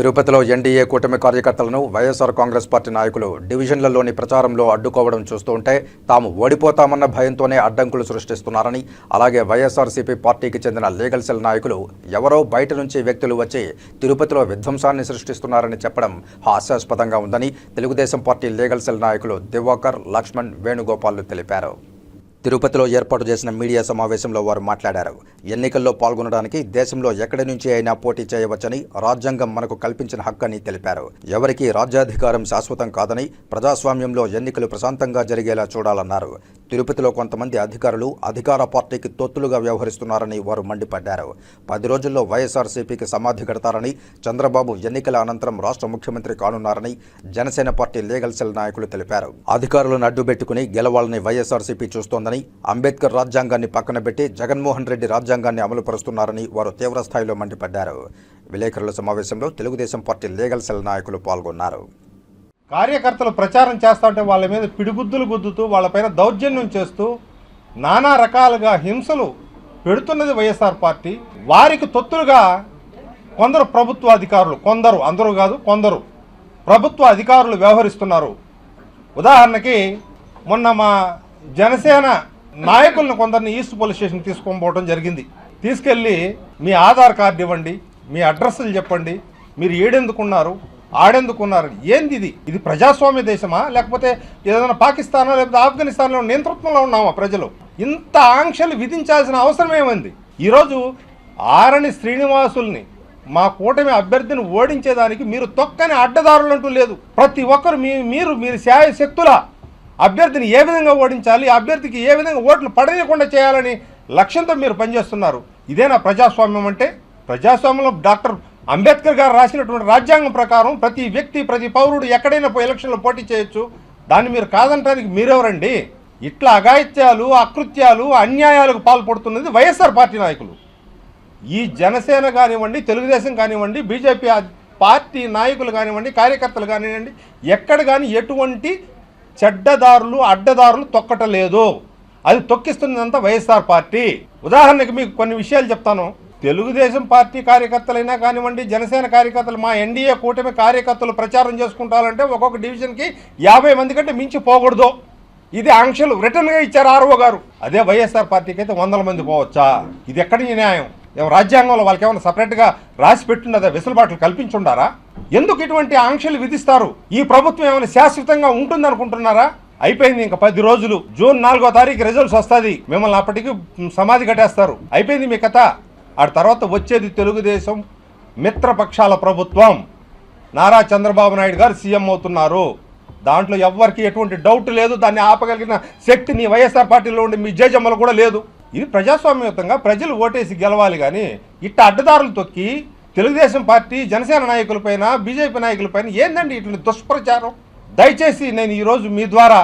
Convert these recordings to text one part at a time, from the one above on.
తిరుపతిలో ఎన్డీఏ కూటమి కార్యకర్తలను వైఎస్ఆర్ కాంగ్రెస్ పార్టీ నాయకులు డివిజన్లలోని ప్రచారంలో అడ్డుకోవడం చూస్తూ ఉంటే తాము ఓడిపోతామన్న భయంతోనే అడ్డంకులు సృష్టిస్తున్నారని అలాగే వైఎస్ఆర్సీపీ పార్టీకి చెందిన లీగల్ సెల్ నాయకులు ఎవరో బయట నుంచి వ్యక్తులు వచ్చి తిరుపతిలో విధ్వంసాన్ని సృష్టిస్తున్నారని చెప్పడం హాస్యాస్పదంగా ఉందని తెలుగుదేశం పార్టీ లీగల్ సెల్ నాయకులు దివాకర్ లక్ష్మణ్ వేణుగోపాల్ తెలిపారు. తిరుపతిలో ఏర్పాటు చేసిన మీడియా సమావేశంలో వారు మాట్లాడారు. ఎన్నికల్లో పాల్గొనడానికి దేశంలో ఎక్కడి నుంచి అయినా పోటీ చేయవచ్చని రాజ్యాంగం మనకు కల్పించిన హక్కని తెలిపారు. ఎవరికీ రాజ్యాధికారం శాశ్వతం కాదని ప్రజాస్వామ్యంలో ఎన్నికలు ప్రశాంతంగా జరిగేలా చూడాలన్నారు. తిరుపతిలో కొంతమంది అధికారులు అధికార పార్టీకి తొత్తులుగా వ్యవహరిస్తున్నారని వారు మండిపడ్డారు. పది రోజుల్లో వైఎస్ఆర్సీపీకి సమాధి కడతారని చంద్రబాబు ఎన్నికల అనంతరం రాష్ట్ర ముఖ్యమంత్రి కానున్నారని జనసేన పార్టీ లీగల్ సెల్ నాయకులు తెలిపారు. అధికారులను అడ్డుపెట్టుకుని గెలవాలని వైఎస్ఆర్సీపీ చూస్తోందని అంబేద్కర్ రాజ్యాంగాన్ని పక్కన పెట్టి జగన్మోహన్ రెడ్డి రాజ్యాంగాన్ని అమలు పరుస్తున్నారని వారు తీవ్రస్థాయిలో మండిపడ్డారు. విలేకరుల సమావేశంలో తెలుగుదేశం పార్టీ లీగల్ సెల్ నాయకులు పాల్గొన్నారు. కార్యకర్తలు ప్రచారం చేస్తా ఉంటే వాళ్ళ మీద పిడిగుద్దులు గుద్దుతూ వాళ్ళపైన దౌర్జన్యం చేస్తూ నానా రకాలుగా హింసలు పెడుతున్నది వైఎస్ఆర్ పార్టీ. వారికి తొత్తులుగా కొందరు ప్రభుత్వ అధికారులు కొందరు అందరూ కాదు కొందరు ప్రభుత్వ అధికారులు వ్యవహరిస్తున్నారు. ఉదాహరణకి మొన్న మా జనసేన నాయకులను కొందరిని ఈస్ట్ పోలీస్ స్టేషన్ తీసుకొని పోవడం జరిగింది. తీసుకెళ్ళి మీ ఆధార్ కార్డు ఇవ్వండి మీ అడ్రస్లు చెప్పండి మీరు ఏడెందుకున్నారు? ఆడెందుకున్నారు? ఏంది ఇది? ఇది ప్రజాస్వామ్య దేశమా? లేకపోతే ఏదైనా పాకిస్తానా లేకపోతే ఆఫ్ఘనిస్తాన్లో నేతృత్వంలో ఉన్నామా ప్రజలు? ఇంత ఆంక్షలు విధించాల్సిన అవసరం ఏమైంది? ఈరోజు ఆరణి శ్రీనివాసుల్ని మా కూటమి అభ్యర్థిని ఓడించేదానికి మీరు తొక్కని అడ్డదారులు అంటూ లేదు. ప్రతి ఒక్కరు మీ మీరు మీరు శాయ శక్తుల అభ్యర్థిని ఏ విధంగా ఓడించాలి? అభ్యర్థికి ఏ విధంగా ఓట్లు పడేయకుండా చేయాలని లక్ష్యంతో మీరు పనిచేస్తున్నారు. ఇదేనా ప్రజాస్వామ్యం అంటే? ప్రజాస్వామ్యంలో డాక్టర్ అంబేద్కర్ గారు రాసినటువంటి రాజ్యాంగం ప్రకారం ప్రతి వ్యక్తి ప్రతి పౌరుడు ఎక్కడైనా పోయి ఎలక్షన్లో పోటీ చేయొచ్చు. దాన్ని మీరు కాదంటానికి మీరెవరండి? ఇట్లా అఘాయిత్యాలు అకృత్యాలు అన్యాయాలకు పాల్పడుతున్నది వైఎస్ఆర్ పార్టీ నాయకులు. ఈ జనసేన కానివ్వండి తెలుగుదేశం కానివ్వండి బీజేపీ పార్టీ నాయకులు కానివ్వండి కార్యకర్తలు కానివ్వండి ఎక్కడ కానీ ఎటువంటి చెడ్డదారులు అడ్డదారులు తొక్కటలేదు. అది తొక్కిస్తున్నదంతా వైఎస్ఆర్ పార్టీ. ఉదాహరణకి మీకు కొన్ని విషయాలు చెప్తాను. తెలుగుదేశం పార్టీ కార్యకర్తలైనా కానివ్వండి జనసేన కార్యకర్తలు మా ఎన్డీఏ కూటమి కార్యకర్తలు ప్రచారం చేసుకుంటారంటే ఒక్కొక్క డివిజన్కి యాభై మంది కంటే మించి పోకూడదు. ఇది ఆంక్షలు రిటర్న్గా ఇచ్చారు ఆర్ఓ గారు. అదే వైఎస్ఆర్ పార్టీకి అయితే వందల మంది పోవచ్చా? ఇది ఎక్కడి న్యాయం? రాజ్యాంగంలో వాళ్ళకి ఏమైనా సపరేట్గా రాసి పెట్టుండదా వెసులుబాట్లు కల్పించుండారా? ఎందుకు ఇటువంటి ఆంక్షలు విధిస్తారు? ఈ ప్రభుత్వం ఏమైనా శాశ్వతంగా ఉంటుందనుకుంటున్నారా? అయిపోయింది ఇంకా పది రోజులు. జూన్ నాలుగో తారీఖు రిజల్ట్స్ వస్తుంది. మిమ్మల్ని అప్పటికి సమాధి కట్టేస్తారు. అయిపోయింది మీ కథ. ఆ తర్వాత వచ్చేది తెలుగుదేశం మిత్రపక్షాల ప్రభుత్వం. నారా చంద్రబాబు నాయుడు గారు సీఎం అవుతున్నారు. దాంట్లో ఎవ్వరికి ఎటువంటి డౌట్ లేదు. దాన్ని ఆపగలిగిన శక్తి నీ వైఎస్ఆర్ పార్టీలో ఉండే మీ జేజమ్మలు కూడా లేదు. ఇది ప్రజాస్వామ్యయుతంగా ప్రజలు ఓటేసి గెలవాలి కానీ ఇట్ట అడ్డదారులు తొక్కి తెలుగుదేశం పార్టీ జనసేన నాయకులపైన బీజేపీ నాయకులపైన ఏందండి ఇటువంటి దుష్ప్రచారం? దయచేసి నేను ఈరోజు మీ ద్వారా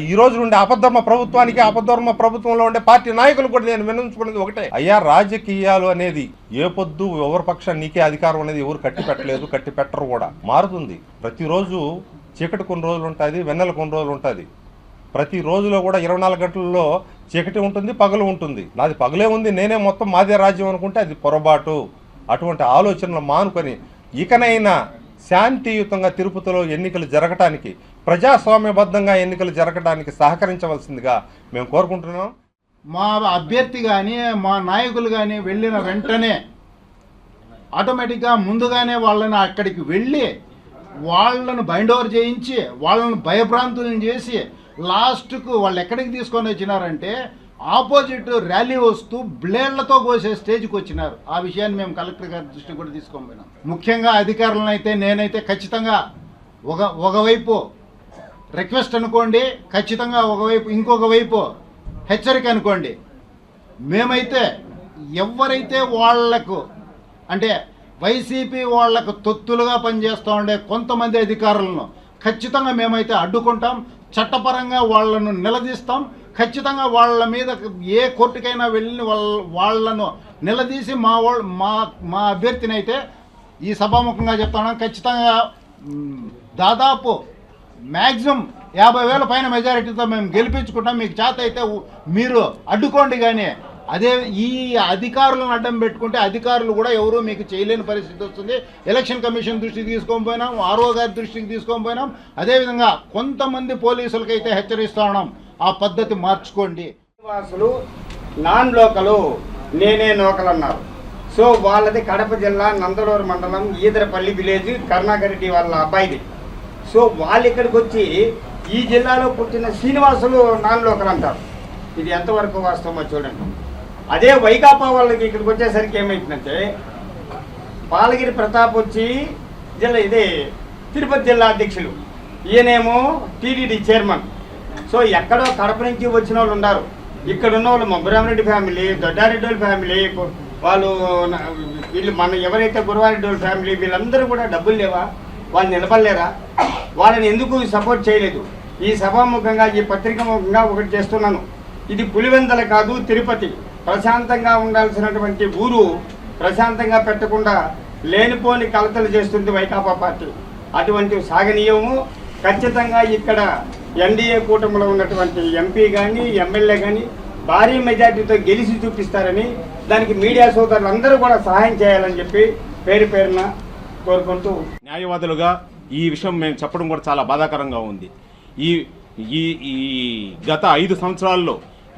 ఈ- రోజు నుండి అపధర్మ ప్రభుత్వానికి అపధర్మ ప్రభుత్వంలో ఉండే పార్టీ నాయకులు కూడా నేను వినించుకున్నది ఒకటే. అయ్యా రాజకీయాలు అనేది ఏ పొద్దు ఎవరి పక్షం నీకే అధికారం అనేది ఎవరు కట్టి పెట్టలేదు కట్టి పెట్టరు కూడా. మారుతుంది. ప్రతిరోజు చీకటి కొన్ని రోజులు ఉంటుంది వెన్నెల కొన్ని రోజులు ఉంటుంది. ప్రతి రోజులో కూడా ఇరవై నాలుగు గంటల్లో చీకటి ఉంటుంది పగలు ఉంటుంది. నాది పగలే ఉంది నేనే మొత్తం మాదే రాజ్యం అనుకుంటే అది పొరపాటు. అటువంటి ఆలోచనలు మానుకొని ఇకనైనా శాంతియుతంగా తిరుపతిలో ఎన్నికలు జరగటానికి ప్రజాస్వామ్యబద్ధంగా ఎన్నికలు జరగడానికి సహకరించవలసిందిగా మేము కోరుకుంటున్నాం. మా అభ్యర్థి కానీ మా నాయకులు కానీ వెళ్ళిన వెంటనే ఆటోమేటిక్గా ముందుగానే వాళ్ళని అక్కడికి వెళ్ళి వాళ్ళను బైండ్ ఓవర్ చేయించి వాళ్ళను భయభ్రాంతులను చేసి లాస్ట్కు వాళ్ళు ఎక్కడికి తీసుకొని వచ్చినారంటే ఆపోజిట్ ర్యాలీ వస్తూ బ్లేడ్లతో కోసే స్టేజ్కి వచ్చినారు. ఆ విషయాన్ని మేము కలెక్టర్ గారి దృష్టికి కూడా తీసుకొని పోయినాం ముఖ్యంగా అధికారులను అయితే నేనైతే ఖచ్చితంగా ఒక ఒకవైపు రిక్వెస్ట్ అనుకోండి ఖచ్చితంగా ఒకవైపు ఇంకొక వైపు హెచ్చరిక అనుకోండి. మేమైతే ఎవరైతే వాళ్ళకు అంటే వైసీపీ వాళ్ళకు తొత్తులుగా పనిచేస్తూ ఉండే కొంతమంది అధికారులను ఖచ్చితంగా మేమైతే అడ్డుకుంటాం చట్టపరంగా వాళ్ళను నిలదీస్తాం ఖచ్చితంగా వాళ్ళ మీద ఏ కోర్టుకైనా వెళ్ళి వాళ్ళ వాళ్ళను నిలదీసి మా వాళ్ళు మా మా అభ్యర్థిని అయితే ఈ సభాముఖంగా చెప్తాను ఖచ్చితంగా దాదాపు మ్యాక్సిమం యాభై వేల పైన మెజారిటీతో మేము గెలిపించుకుంటాం. మీకు చేత అయితే మీరు అడ్డుకోండి కానీ అదే ఈ అధికారులను అడ్డం పెట్టుకుంటే అధికారులు కూడా ఎవరూ మీకు చేయలేని పరిస్థితి వస్తుంది. ఎలక్షన్ కమిషన్ దృష్టికి తీసుకొని పోయినాం ఆర్ఓ గారి దృష్టికి తీసుకొని పోయినాం. అదేవిధంగా కొంతమంది పోలీసులకైతే హెచ్చరిస్తా ఉన్నాం. ఆ పద్ధతి మార్చుకోండి. వాసులు నాన్ లోకలు నేనే లోకల్ అన్నారు. సో వాళ్ళది కడప జిల్లా నందలూరు మండలం ఈదరపల్లి విలేజ్ కరుణాకరెడ్డి వాళ్ళ అబ్బాయిది. సో వాళ్ళు ఇక్కడికి వచ్చి ఈ జిల్లాలో పుట్టిన శ్రీనివాసులు నాన్ ఒకరు అంటారు. ఇది ఎంతవరకు వాస్తవమో చూడండి. అదే వైకాపా వాళ్ళకి ఇక్కడికి వచ్చేసరికి ఏమైందంటే పాలగిరి ప్రతాప్ వచ్చి జిల్లా ఇదే తిరుపతి జిల్లా అధ్యక్షులు. ఈయనేమో టీడీడీ చైర్మన్. సో ఎక్కడో కడప నుంచి వచ్చిన వాళ్ళు ఉన్నారు. ఇక్కడ ఉన్న వాళ్ళు మొబ్బరామరెడ్డి ఫ్యామిలీ దొడ్డారెడ్డి ఫ్యామిలీ వాళ్ళు వీళ్ళు మన ఎవరైతే గురువారెడ్డి ఫ్యామిలీ వీళ్ళందరూ కూడా డబ్బులు లేవా? వాళ్ళు నిలబడలేరా? వాళ్ళని ఎందుకు సపోర్ట్ చేయలేదు? ఈ సభాముఖంగా ఈ పత్రిక ముఖంగా ఒకటి చేస్తున్నాను. ఇది పులివెందల కాదు తిరుపతి. ప్రశాంతంగా ఉండాల్సినటువంటి ఊరు ప్రశాంతంగా పెట్టకుండా లేనిపోని కలతలు చేస్తుంది వైకాపా పార్టీ. అటువంటి సాగనీయము ఖచ్చితంగా ఇక్కడ ఎన్డీఏ కూటమిలో ఉన్నటువంటి ఎంపీ కానీ ఎమ్మెల్యే కానీ భారీ మెజార్టీతో గెలిచి చూపిస్తారని దానికి మీడియా సోదరులు అందరూ కూడా సహాయం చేయాలని చెప్పి పేరు పేరున కోరుకుంటూ న్యాయవాదులుగా ఈ విషయం మేము చెప్పడం కూడా చాలా బాధాకరంగా ఉంది. ఈ ఈ ఈ గత ఐదు సంవత్సరాల్లో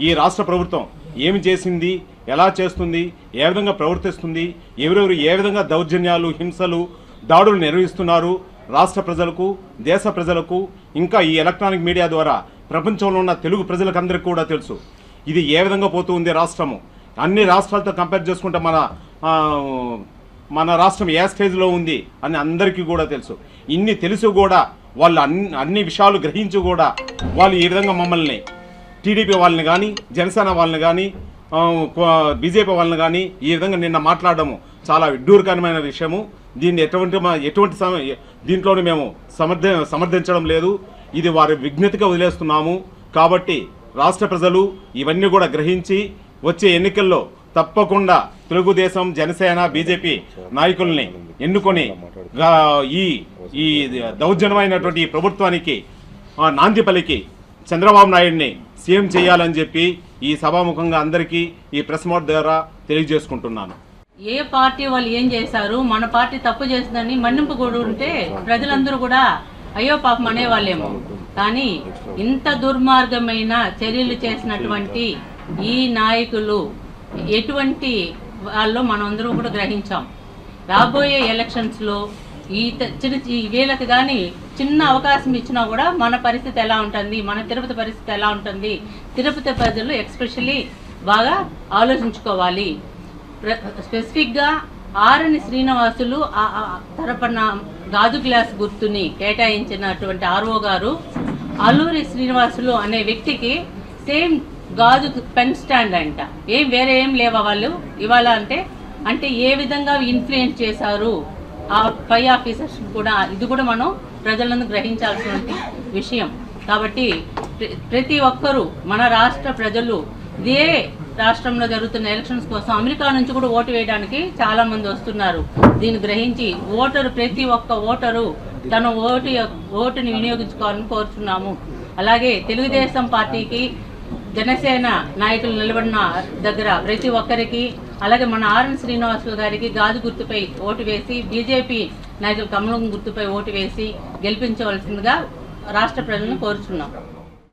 ఈ రాష్ట్ర ప్రభుత్వం ఏమి చేసింది ఎలా చేస్తుంది ఏ విధంగా ప్రవర్తిస్తుంది ఎవరెవరు ఏ విధంగా దౌర్జన్యాలు హింసలు దాడులు నిర్వహిస్తున్నారు రాష్ట్ర ప్రజలకు దేశ ప్రజలకు ఇంకా ఈ ఎలక్ట్రానిక్ మీడియా ద్వారా ప్రపంచంలో ఉన్న తెలుగు ప్రజలకందరికీ కూడా తెలుసు. ఇది ఏ విధంగా పోతూ ఉంది రాష్ట్రము? అన్ని రాష్ట్రాలతో కంపేర్ చేసుకుంటే మన మన రాష్ట్రం ఏ స్టేజ్లో ఉంది అని అందరికీ కూడా తెలుసు. ఇన్ని తెలుసు కూడా వాళ్ళు అన్ని అన్ని విషయాలు గ్రహించి కూడా వాళ్ళు ఈ విధంగా మమ్మల్ని టీడీపీ వాళ్ళని కానీ జనసేన వాళ్ళని కానీ బీజేపీ వాళ్ళని కానీ ఈ విధంగా నిన్న మాట్లాడము చాలా విడ్డూరకరమైన విషయము. దీన్ని ఎటువంటి ఎటువంటి సమ దీంట్లోనే మేము సమర్థ సమర్థించడం లేదు. ఇది వారి విఘ్నతగా వదిలేస్తున్నాము. కాబట్టి రాష్ట్ర ప్రజలు ఇవన్నీ కూడా గ్రహించి వచ్చే ఎన్నికల్లో తప్పకుండా తెలుగుదేశం జనసేన బీజేపీ నాయకుల్ని ఎన్నుకొని ఈ ఈ దౌర్జన్యమైనటువంటి ప్రభుత్వానికి నాంది పలికి చంద్రబాబు నాయుడిని సీఎం చేయాలని చెప్పి ఈ సభాముఖంగా అందరికీ ఈ ప్రెస్ మోట్ ద్వారా తెలియజేసుకుంటున్నాను. ఏ పార్టీ వాళ్ళు ఏం చేశారు? మన పార్టీ తప్పు చేసిందని మన్నింపు కూడా ఉంటే ప్రజలందరూ కూడా అయ్యో పాపం అనేవాళ్ళేమో. కానీ ఇంత దుర్మార్గమైన చర్యలు చేసినటువంటి ఈ నాయకులు ఎటువంటి వాళ్ళు మనందరం కూడా గ్రహించాం. రాబోయే ఎలక్షన్స్లో ఈ చిన్న వీళ్ళకి కానీ చిన్న అవకాశం ఇచ్చినా కూడా మన పరిస్థితి ఎలా ఉంటుంది మన తిరుపతి పరిస్థితి ఎలా ఉంటుంది తిరుపతి ప్రజలు ఎక్స్పెషల్లీ బాగా ఆలోచించుకోవాలి. స్పెసిఫిక్గా ఆరని శ్రీనివాసులు తరపున గాజు గ్లాస్ గుర్తుని కేటాయించినటువంటి ఆర్ఓ గారు అల్లూరి శ్రీనివాసులు అనే వ్యక్తికి సేమ్ గాజు పెన్ స్టాండ్ అంట. ఏం వేరే ఏం లేవా వాళ్ళు? ఇవాళ అంటే అంటే ఏ విధంగా ఇన్ఫ్లుయెన్స్ చేశారు ఆ పై ఆఫీసర్స్ కూడా? ఇది కూడా మనం ప్రజలను గ్రహించాల్సిన విషయం. కాబట్టి ప్ర- ప్రతి ఒక్కరూ మన రాష్ట్ర ప్రజలు ఇదే రాష్ట్రంలో జరుగుతున్న ఎలక్షన్స్ కోసం అమెరికా నుంచి కూడా ఓటు వేయడానికి చాలా మంది వస్తున్నారు. దీన్ని గ్రహించి ఓటరు ప్రతి ఒక్క ఓటరు తన ఓటు ఓటుని వినియోగించుకోవాలని కోరుచున్నాము. అలాగే తెలుగుదేశం పార్టీకి జనసేన నాయకులు నిలబడిన దగ్గర ప్రతి ఒక్కరికి అలాగే మన ఆర్ఎన్ శ్రీనివాసులు గారికి గాజు గుర్తుపై ఓటు వేసి బీజేపీ నాయకులు కమలం గుర్తుపై ఓటు వేసి గెలిపించవలసిందిగా రాష్ట్ర ప్రజలను కోరుచున్నాం.